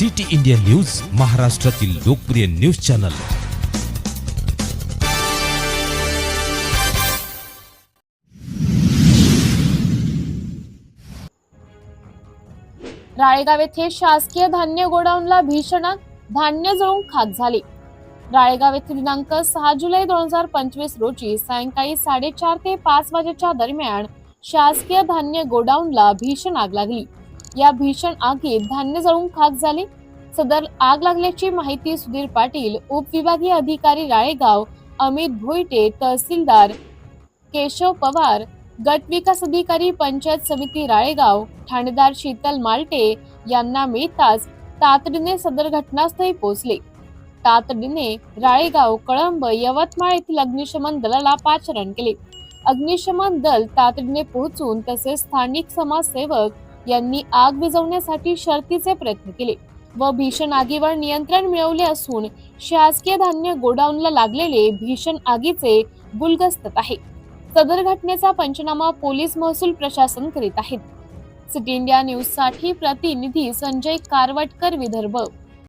City India news महाराष्ट्रातील लोकप्रिय news channel. Ralegaon येथे शासकीय धान्य गोडाऊनला भीषण धान्य जळून खाक झाले. राळेगाव येथे दिनांक सहा जुलै दोन हजार पंचवीस रोजी सायंकाळी साडेचार ते पाच वाजेच्या दरम्यान शासकीय धान्य गोडाऊनला भीषण आग लागली. या भीषण आगीत धान्य जळून खाक झाले. सदर आग लागल्याची माहिती सुधीर पाटील उपविभागीय अधिकारी राळेगाव अमित भोईटे तहसीलदार केशव पवार गट विकास अधिकारी पंचायत समिती राळेगाव ठाणेदार शीतल मालटे यांना मिळताच तातडीने सदर घटनास्थळी पोहोचले. तातडीने राळेगाव कळंब यवतमाळ येथील अग्निशमन दलाला पाचारण केले. अग्निशमन दल तातडीने पोहोचून तसेच स्थानिक समाजसेवक यांनी आग विझवण्यासाठी शर्तीचे प्रयत्न केले व भीषण आगीवर नियंत्रण मिळवले असून शासकीय धान्य गोडाऊनला लागलेले भीषण आगीचे गुलगस्तत आहे. सदर घटनेचा पंचनामा पोलीस महसूल प्रशासन करीत आहेत. सिटी इंडिया न्यूजसाठी प्रतिनिधी संजय कारवटकर विदर्भ.